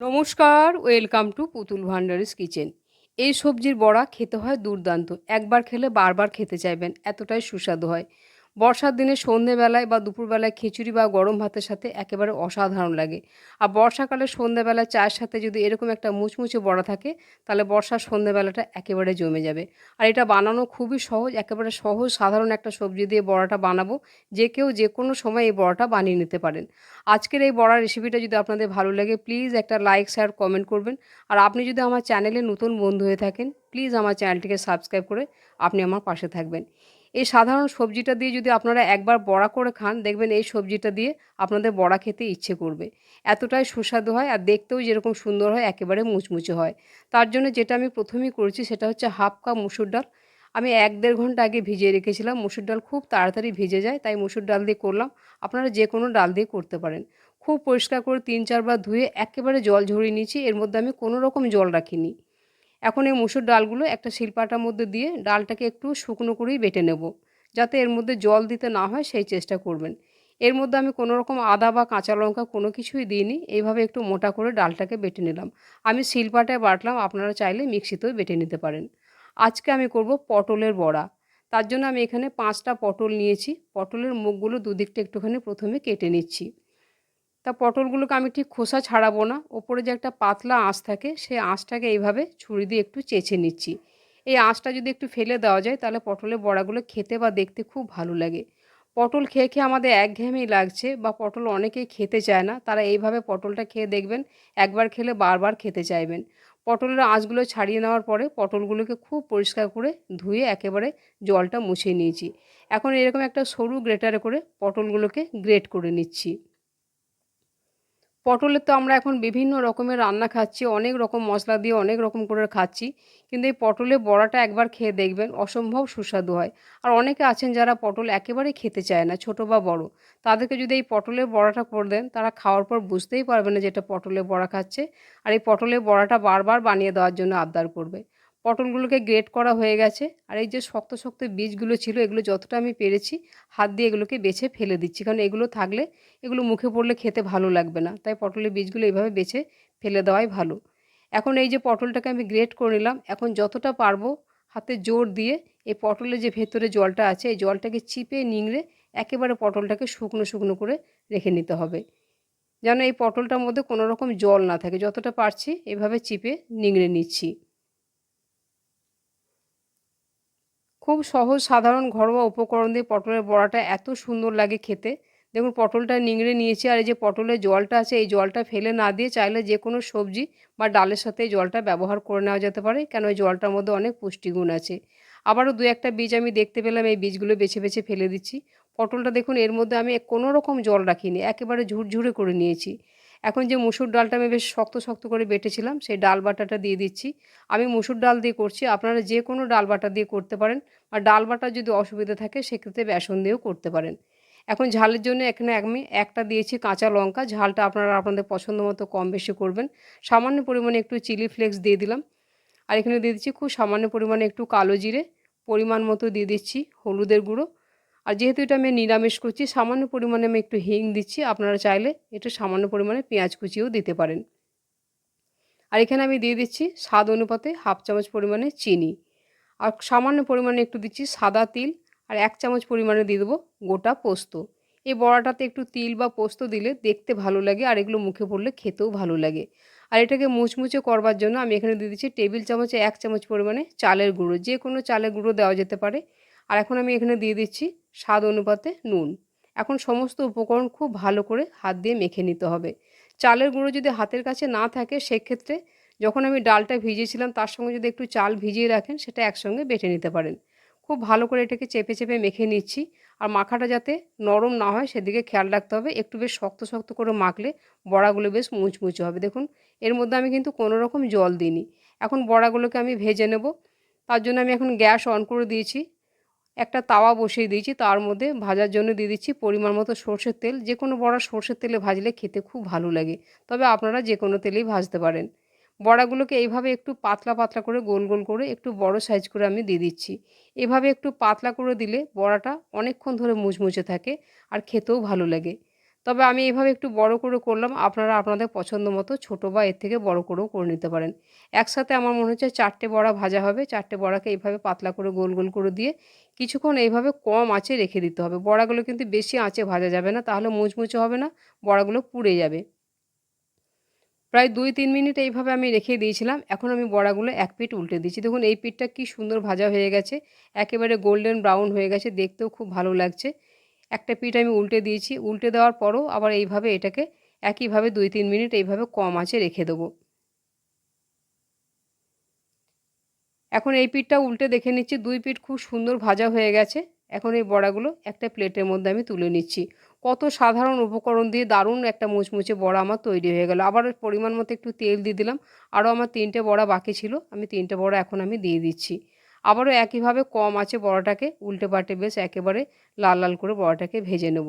নমস্কার, welcome to পুতুল ভান্ডারিস kitchen. এই সবজির বড়া খেতে হয় দুর্দান্ত। একবার খেলে বারবার খেতে চাইবেন, এতটাই সুস্বাদু হয়। বর্ষার দিনে সন্ধেবেলায় বা দুপুরবেলায় খিচুড়ি বা গরম ভাতের সাথে একেবারে অসাধারণ লাগে। আর বর্ষাকালে সন্ধেবেলায় চায়ের সাথে যদি এরকম একটা মুচমুচে বড়া থাকে, তাহলে বর্ষার সন্ধেবেলাটা একেবারে জমে যাবে। আর এটা বানানো খুবই সহজ, একেবারে সহজ, সাধারণ একটা সবজি দিয়ে বড়াটা বানাবো। যে কেউ যে কোনো সময় এই বড়াটা বানিয়ে নিতে পারেন। আজকের এই বড়ার রেসিপিটা যদি আপনাদের ভালো লাগে প্লিজ একটা লাইক শেয়ার কমেন্ট করবেন। আর আপনি যদি আমার চ্যানেলে নতুন বন্ধু হয়ে থাকেন প্লিজ আমার চ্যানেলটিকে সাবস্ক্রাইব করে আপনি আমার পাশে থাকবেন। এই সাধারণ সবজিটা দিয়ে যদি আপনারা একবার বড়া করে খান, দেখবেন এই সবজিটা দিয়ে আপনাদের বড়া খেতে ইচ্ছে করবে। এতটাই সুস্বাদু হয় আর দেখতেও যেরকম সুন্দর হয়, একেবারে মুচমুচে হয়। তার জন্য যেটা আমি প্রথমেই করেছি সেটা হচ্ছে হাফ কাপ মুসুর ডাল। আমি এক দেড় ঘণ্টা আগে ভিজিয়ে রেখেছিলাম। মুসুর ডাল খুব তাড়াতাড়ি ভিজে যায়, তাই মুসুর ডাল দিয়ে করলাম। আপনারা যে কোনো ডাল দিয়ে করতে পারেন। খুব পরিষ্কার করে তিন চারবার ধুয়ে একেবারে জল ঝরিয়ে নিয়েছি। এর মধ্যে আমি কোনো রকম জল রাখিনি। এখন এই মুসুর ডালগুলো একটা শিলপাটার মধ্যে দিয়ে ডালটাকে একটু শুকনো করেই বেটে নেব, যাতে এর মধ্যে জল দিতে না হয় সেই চেষ্টা করবেন। এর মধ্যে আমি কোনো রকম আদা বা কাঁচা লঙ্কা কোনো কিছুই দিইনি, এইভাবে একটু মোটা করে ডালটাকে বেটে নিলাম। আমি শিলপাটায় বাটলাম, আপনারা চাইলে মিক্সিতেও বেটে নিতে পারেন। আজকে আমি করব পটলের বড়া। তার জন্য আমি এখানে পাঁচটা পটল নিয়েছি। পটলের মুখগুলো দুদিকটা একটুখানি প্রথমে কেটে নিচ্ছি। তা পটলগুলোকে আমি ঠিক খোসা ছাড়াবো না। ওপরে যে একটা পাতলা আঁশ থাকে সেই আঁশটাকে এইভাবে ছুরি দিয়ে একটু চেঁচে নিচ্ছি। এই আঁশটা যদি একটু ফেলে দেওয়া যায়, তাহলে পটলের বড়াগুলো খেতে বা দেখতে খুব ভালো লাগে। পটল খেয়ে খেয়ে আমাদের একঘেয়েমি লাগছে বা পটল অনেকেই খেতে চায় না, তারা এইভাবে পটলটা খেয়ে দেখবেন, একবার খেলে বারবার খেতে চাইবেন। পটলের আঁশগুলো ছাড়িয়ে নেওয়ার পরে পটলগুলোকে খুব পরিষ্কার করে ধুয়ে একেবারে জলটা মুছে নিয়েছি। এখন এরকম একটা সরু গ্রেটারে করে পটলগুলোকে গ্রেট করে নিচ্ছি। পটলের তো আমরা এখন বিভিন্ন রকমের রান্না খাচ্ছি, অনেক রকম মশলা দিয়ে অনেক রকম করে খাচ্ছি। কিন্তু এই পটলের বড়াটা একবার খেয়ে দেখবেন, অসম্ভব সুস্বাদু হয়। আর অনেকে আছেন যারা পটল একেবারে খেতে চায় না, ছোট বা বড়। তাদেরকে যদি এই পটলের বড়াটা করে দেন, তারা খাওয়ার পর বুঝতেই পারবে না যে এটা পটলের বড়া খাচ্ছে। আর এই পটলের বড়াটা বারবার বানিয়ে দেওয়ার জন্য আবদার করবে। পটলগুলোকে গ্রেট করা হয়ে গেছে। আর এই যে শক্ত শক্ত বীজগুলো ছিল, এগুলো যতটা আমি পেরেছি, হাত দিয়ে এগুলোকে বেছে ফেলে দিচ্ছি। কারণ এগুলো থাকলে এগুলো মুখে পড়লে খেতে ভালো লাগবে না। তাই পটলের বীজগুলো এইভাবে বেছে ফেলে দেওয়াই ভালো। এখন এই যে পটলটাকে আমি গ্রেট করে নিলাম। এখন যতটা পারব হাতে জোর দিয়ে এই পটলের যে ভেতরে জলটা আছে, এই জলটাকে চিপে নিংড়ে একেবারে পটলটাকে শুকনো শুকনো করে রেখে নিতে হবে। যেন এই পটলটার মধ্যে কোনো রকম জল না থাকে। যতটা পারছি এভাবে চিপে নিংড়ে নিচ্ছি। খুব সহজ, সাধারণ ঘরোয়া উপকরণ দিয়ে পটলের বড়াটা এত সুন্দর লাগে খেতে। দেখুন, পটলটা নিংড়ে নিয়েছি আর এই যে পটলের জলটা আছে, এই জলটা ফেলে না দিয়ে চাইলে যে কোনো সবজি বা ডালের সাথে এই জলটা ব্যবহার করে নেওয়া যেতে পারে, কেন ওই জলটার মধ্যে অনেক পুষ্টিগুণ আছে। আবারও দু একটা বীজ আমি দেখতে পেলাম, এই বীজগুলো বেছে বেছে ফেলে দিচ্ছি। পটলটা দেখুন, এর মধ্যে আমি কোনো রকম জল রাখিনি, একেবারে ঝুরঝুরে করে নিয়েছি। এখন যে মুসুর ডালটা আমি বেশ শক্ত শক্ত করে বেটেছিলাম, সেই ডাল বাটাটা দিয়ে দিচ্ছি। আমি মুসুর ডাল দিয়ে করছি, আপনারা যে কোনো ডাল বাটা দিয়ে করতে পারেন, আর ডাল বাটা যদি অসুবিধা থাকে, সেক্ষেত্রে বেসন দিয়েও করতে পারেন। এখন ঝালের জন্য এখানে আমি একটা দিয়েছি কাঁচা লঙ্কা, ঝালটা আপনারা আপনাদের পছন্দ মতো কম বেশি করবেন। সামান্য পরিমাণে একটু চিলি ফ্লেক্স দিয়ে দিলাম। আর এখানে দিয়ে দিচ্ছি খুব সামান্য পরিমাণে একটু কালো জিরে, পরিমাণ মতো দিয়ে দিচ্ছি হলুদের গুঁড়ো। আর যেহেতু এটা আমি নিরামিষ করছি সামান্য পরিমাণে আমি একটু হিং দিচ্ছি। আপনারা চাইলে একটু সামান্য পরিমাণে পেঁয়াজ কুচিও দিতে পারেন। আর এখানে আমি দিয়ে দিচ্ছি স্বাদ অনুপাতে হাফ চামচ পরিমাণে চিনি। আর সামান্য পরিমাণে একটু দিচ্ছি সাদা তিল আর এক চামচ পরিমাণে দিয়ে দেবো গোটা পোস্ত। এই বড়াটাতে একটু তিল বা পোস্ত দিলে দেখতে ভালো লাগে আর এগুলো মুখে পড়লে খেতেও ভালো লাগে। আর এটাকে মুচমুচে করবার জন্য আমি এখানে দিয়ে দিচ্ছি টেবিল চামচে এক চামচ পরিমাণে চালের গুঁড়ো। যে কোনো চালের গুঁড়ো দেওয়া যেতে পারে। আর এখন আমি এখানে দিয়ে দিচ্ছি স্বাদ অনুপাতে নুন। এখন সমস্ত উপকরণ খুব ভালো করে হাত দিয়ে মেখে নিতে হবে। চালের গুঁড়ো যদি হাতের কাছে না থাকে সেক্ষেত্রে যখন আমি ডালটা ভিজিয়েছিলাম তার সঙ্গে যদি একটু চাল ভিজিয়ে রাখেন সেটা একসঙ্গে বেটে নিতে পারেন। খুব ভালো করে এটাকে চেপে চেপে মেখে নিচ্ছি আর মাখাটা যাতে নরম না হয় সেদিকে খেয়াল রাখতে হবে। একটু বেশ শক্ত শক্ত করে মাখলে বড়াগুলো বেশ মুচমুচে হবে। দেখুন, এর মধ্যে আমি কিন্তু কোনো রকম জল দিইনি। এখন বড়াগুলোকে আমি ভেজে নেব। তার জন্য আমি এখন গ্যাস অন করে দিয়েছি। একটা তাওয়া বসিয়ে দিয়েছি, তার মধ্যে ভাজার জন্য দিয়ে দিচ্ছি পরিমাণ মতো সর্ষের তেল। যে কোনো বড়া সর্ষের তেলে ভাজলে খেতে খুব ভালো লাগে। তবে আপনারা যে কোনো তেলেই ভাজতে পারেন। বড়াগুলোকে এইভাবে একটু পাতলা পাতলা করে গোল গোল করে একটু বড় সাইজ করে আমি দিয়ে দিচ্ছি। এভাবে একটু পাতলা করে দিলে বড়াটা অনেকক্ষণ ধরে মুচমুচে থাকে আর খেতেও ভালো লাগে। তবে আমি এইভাবে একটু বড় করে করলাম, আপনারা আপনাদের পছন্দ মতো ছোটো বা এর থেকে বড় করেও করে নিতে পারেন। একসাথে আমার মনে হচ্ছে চারটে বড়া ভাজা হবে, চারটে বড়াকে এইভাবে পাতলা করে গোল গোল করে দিয়ে কিছুক্ষণ এইভাবে কম আঁচে রেখে দিতে হবে। বড়াগুলো কিন্তু বেশি আঁচে ভাজা যাবে না, তাহলে মুচমুচে হবে না, বড়াগুলো পুড়ে যাবে। প্রায় দুই তিন মিনিট এইভাবে আমি রেখে দিয়েছিলাম, এখন আমি বড়াগুলো এক পিঠ উল্টে দিচ্ছি। দেখুন, এই পিঠটা কি সুন্দর ভাজা হয়ে গেছে, একেবারে গোল্ডেন ব্রাউন হয়ে গেছে, দেখতেও খুব ভালো লাগছে। একটা পিঠ আমি উল্টে দিয়েছি, উল্টে দেওয়ার পরও আবার এইভাবে এটাকে একইভাবে দুই তিন মিনিট এইভাবে কম আঁচে রেখে দেবো। এখন এই পিঠটা উল্টে দেখে নিচ্ছি, দুই পিঠ খুব সুন্দর ভাজা হয়ে গেছে। এখন এই বড়াগুলো একটা প্লেটের মধ্যে আমি তুলে নিচ্ছি। কত সাধারণ উপকরণ দিয়ে দারুণ একটা মুচমুচে বড়া আমার তৈরি হয়ে গেল। আবার পরিমাণ মতো একটু তেল দিয়ে দিলাম। আরও আমার তিনটে বড়া বাকি ছিল, আমি তিনটে বড়া এখন আমি দিয়ে দিচ্ছি। আবারও একইভাবে কম আছে বড়াটাকে, উল্টে পাল্টে বেশ একেবারে লাল লাল করে বড়াটাকে ভেজে নেব।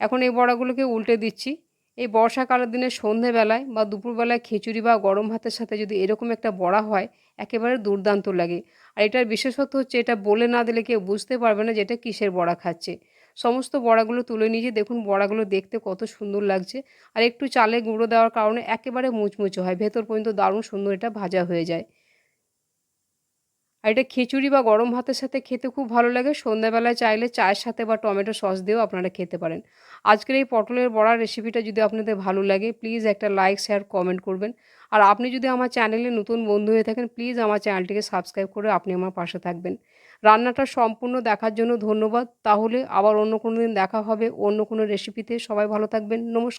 এখন এই বড়াগুলোকে উল্টে দিচ্ছি। এই বর্ষাকালের দিনে সন্ধেবেলায় বা দুপুরবেলায় খিচুড়ি বা গরম ভাতের সাথে যদি এরকম একটা বড়া হয়, একেবারে দুর্দান্ত লাগে। আর এটার বিশেষত্ব হচ্ছে এটা বলে না দিলে কেউ বুঝতে পারবে না যে এটা কিসের বড়া খাচ্ছে। সমস্ত বড়াগুলো তুলে নিয়েছি, দেখুন বড়াগুলো দেখতে কত সুন্দর লাগছে। আর একটু চালে গুঁড়ো দেওয়ার কারণে একেবারে মুচমুচে হয়, ভেতর পর্যন্ত দারুণ সুন্দর এটা ভাজা হয়ে যায়। আর এটা খিচুড়ি বা গরম ভাতের সাথে খেতে খুব ভালো লাগে। সন্ধ্যাবেলায় চাইলে চায়ের সাথে বা টমেটো সস দিয়েও আপনারা খেতে পারেন। আজকের এই পটলের বড়া রেসিপিটা যদি আপনাদের ভালো লাগে প্লিজ একটা লাইক শেয়ার কমেন্ট করবেন। আর আপনি যদি আমার চ্যানেলে নতুন বন্ধু হয়ে থাকেন প্লিজ আমার চ্যানেলটিকে সাবস্ক্রাইব করে আপনি আমার পাশে থাকবেন। রান্নাটা সম্পূর্ণ দেখার জন্য ধন্যবাদ। তাহলে আবার অন্য কোনো দিন দেখা হবে অন্য কোনো রেসিপিতে সবাই ভালো থাকবেন। নমস্কার।